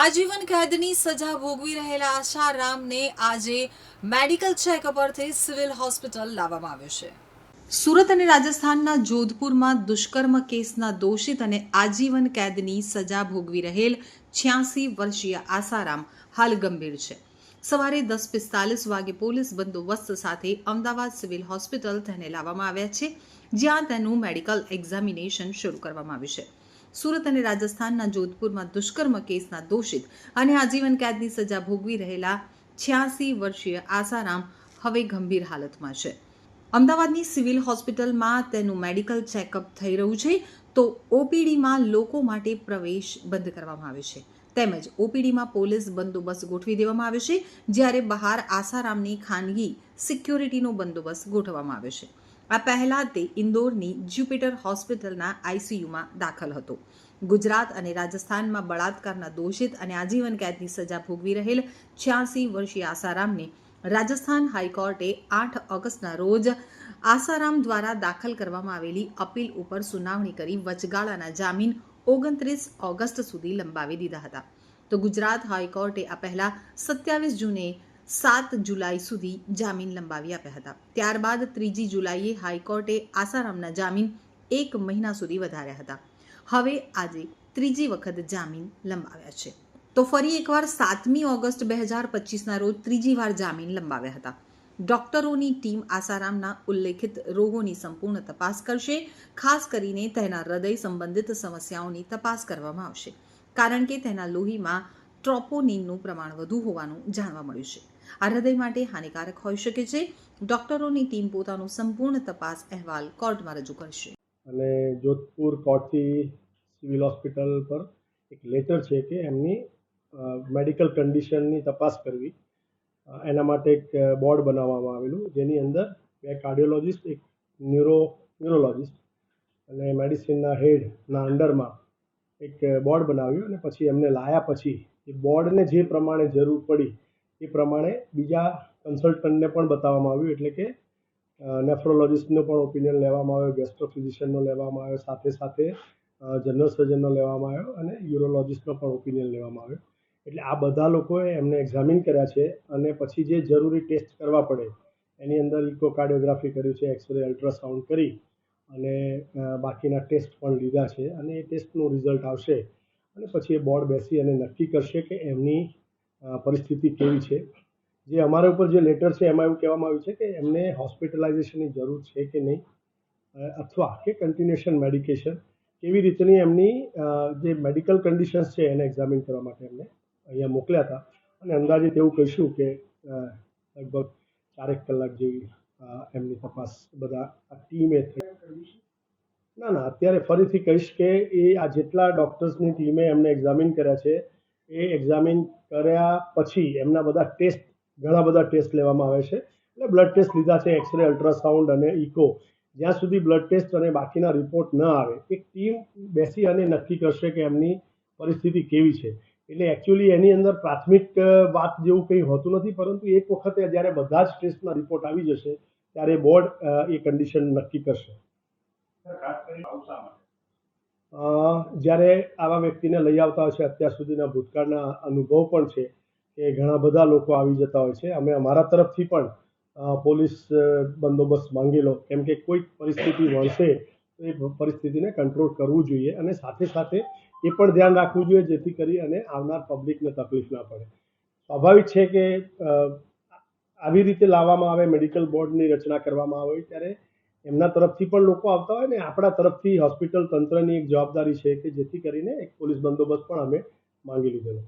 આજીવન કેદની સજા ભોગવી રહેલા આશારામને આજે મેડિકલ ચેકઅપ અર્થે સિવિલ હોસ્પિટલ લાવવામાં આવ્યો છે. સુરત અને રાજસ્થાનના જોધપુરમાં દુષ્કર્મ કેસના દોષિત અને આજીવન કેદની સજા ભોગવી રહેલ છ્યાસી વર્ષીય આસારામ હાલ ગંભીર છે. સવારે દસ પિસ્તાલીસ વાગે પોલીસ બંદોબસ્ત સાથે અમદાવાદ સિવિલ હોસ્પિટલ તેને લાવવામાં આવ્યા છે, જ્યાં તેનું મેડિકલ એક્ઝામિનેશન શરૂ કરવામાં આવ્યું છે. સુરત અને રાજસ્થાનના જોધપુરમાં દુષ્કર્મ કેસના દોષિત અને આજીવન કેદની સજા ભોગવી રહેલા છ્યાસી વર્ષીય આસારામ હવે ગંભીર હાલતમાં છે. અમદાવાદની સિવિલ હોસ્પિટલમાં તેનું મેડિકલ ચેકઅપ થઈ રહ્યું છે તો ઓપીડીમાં લોકો માટે પ્રવેશ બંધ કરવામાં આવે છે. તેમજ ઓપીડીમાં પોલીસ બંદોબસ્ત ગોઠવી દેવામાં આવે છે, જ્યારે બહાર આસારામની ખાનગી સિક્યોરિટીનો બંદોબસ્ત ગોઠવવામાં આવે છે. આ પહેલા તે ઇન્દોરની જ્યુપિટર હોસ્પિટલના આઈસીયુમાં દાખલ હતો. ગુજરાત અને રાજસ્થાનમાં બળાત્કારના દોષિત અને આજીવન કેદની સજા ભોગવી રહેલ છ્યાસી વર્ષીય આસારામને રાજસ્થાન હાઈકોર્ટે આઠ ઓગસ્ટના રોજ આસારામ દ્વારા દાખલ કરવામાં આવેલી અપીલ ઉપર સુનાવણી કરી વચગાળાના જામીન ઓગણત્રીસ ઓગસ્ટ સુધી લંબાવી દીધા હતા. તો ગુજરાત હાઈકોર્ટે આ પહેલા સત્યાવીસ જૂને સાત જુલાઈ સુધી જામીન લંબાવી આપ્યા હતા. ત્યારબાદ ત્રીજી જુલાઈએ હાઈકોર્ટે આસારામના જામીન એક મહિના સુધી વધાર્યા હતા. હવે આજે ત્રીજી વખત જામીન લંબાવ્યા છે. તો ફરી એકવાર સાતમી ઓગસ્ટ બે હજાર પચીસના રોજ ત્રીજી વાર જામીન લંબાવ્યા હતા. ડોક્ટરોની ટીમ આસારામના ઉલ્લેખિત રોગોની સંપૂર્ણ તપાસ કરશે, ખાસ કરીને તેના હૃદય સંબંધિત સમસ્યાઓની તપાસ કરવામાં આવશે. કારણ કે તેના લોહીમાં ટ્રોપોનિનનું પ્રમાણ વધુ હોવાનું જાણવા મળ્યું છે. આ હૃદય માટે હાનિકારક હોઈ શકે છે. ડોક્ટરોની ટીમ પોતાનો સંપૂર્ણ તપાસ અહેવાલ કોર્ટમાં રજૂ કરશે. અને જોધપુર કોર્ટથી સિવિલ હોસ્પિટલ પર એક લેટર છે કે એમની મેડિકલ કન્ડિશનની તપાસ કરવી. એના માટે એક બોર્ડ બનાવવામાં આવેલું, જેની અંદર બે કાર્ડિયોલોજિસ્ટ, એક ન્યુરો, ન્યુરોલોજિસ્ટ અને મેડિસિનના હેડના અંડરમાં એક બોર્ડ બનાવ્યું અને પછી એમને લાયા પછી એ બોર્ડને જે પ્રમાણે જરૂર પડી એ પ્રમાણે બીજા કન્સલ્ટન્ટને પણ બતાવવામાં આવ્યું, એટલે કે નેફ્રોલોજિસ્ટનો પણ ઓપિનિયન લેવામાં આવ્યો ગેસ્ટ્રોફિઝિશિયનનો લેવામાં આવ્યો, સાથે સાથે જનરલ સર્જનનો લેવામાં આવ્યો અને યુરોલોજિસ્ટનો પણ ઓપિનિયન લેવામાં આવ્યો. એટલે આ બધા લોકોએ એમને એક્ઝામિન કર્યા છે અને પછી જે જરૂરી ટેસ્ટ કરવા પડે, એની અંદર ઇકોકાર્ડિયોગ્રાફી કર્યું છે એક્સરે અલ્ટ્રાસાઉન્ડ કરી અને બાકીના ટેસ્ટ પણ લીધા છે અને એ ટેસ્ટનું રિઝલ્ટ આવશે. અને પછી એ બોર્ડ બેસી અને નક્કી કરશે કે એમની પરિસ્થિતિ કેવી છે? જે અમારા ઉપર જે લેટર છે, એમાં એવું કહેવામાં આવ્યું છે કે એમને હોસ્પિટલાઇઝેશનની જરૂર છે કે નહીં? અથવા કે કન્ટિન્યુએશન મેડિકેશન કેવી રીતની એમની જે મેડિકલ કન્ડિશન્સ છે એને એક્ઝામિન કરવા માટે એમને અહીંયા મોકલ્યા હતા? અને અંદાજિત એવું કહીશું કે લગભગ ચારેક કલાક જેવી એમની તપાસ બધા આ ટીમે થઈ. ના ના, અત્યારે ફરીથી કહીશ કે એ આ જેટલા ડૉક્ટર્સની ટીમે એમને એક્ઝામિન કર્યા છે એ એક્ઝામિન કર્યા પછી એમના બધા ટેસ્ટ ઘણા બધા ટેસ્ટ લેવામાં આવે છે. એટલે બ્લડ ટેસ્ટ લીધા છે એક્સરે અલ્ટ્રાસાઉન્ડ અને ઇકો જ્યાં સુધી બ્લડ ટેસ્ટ અને બાકીના રિપોર્ટ ન આવે એક ટીમ બેસી અને નક્કી કરશે કે એમની પરિસ્થિતિ કેવી છે. એટલે એકચ્યુઅલી એની અંદર પ્રાથમિક વાત જેવું કંઈ હોતું નથી પરંતુ એક વખતે જ્યારે બધા જ ટેસ્ટના રિપોર્ટ આવી જશે ત્યારે બોર્ડ એ કન્ડિશન નક્કી કરશે. અ, જ્યારે આવા વ્યક્તિને લઈ આવતા હોય છે અત્યાર સુધીના ભૂતકાળના અનુભવ પણ છે કે ઘણા બધા લોકો આવી જતા હોય છે. અમે અમારા તરફથી પણ પોલીસ બંદોબસ્ત માંગેલો. કેમ કે કોઈક પરિસ્થિતિ વળશે તો એ પરિસ્થિતિને કંટ્રોલ કરવું જોઈએ અને સાથે સાથે એ પણ ધ્યાન રાખવું જોઈએ, જેથી કરી અને આવનાર પબ્લિકને તકલીફ ના પડે. સ્વાભાવિક છે કે આવી રીતે લાવવામાં આવે, મેડિકલ બોર્ડની રચના કરવામાં આવે ત્યારે એમના તરફથી પણ લોકો આવતા હોય ને, આપણા તરફથી હોસ્પિટલ તંત્રની એક જવાબદારી છે કે જેથી કરીને એક પોલીસ બંદોબસ્ત પણ અમે માંગી લીધેલો.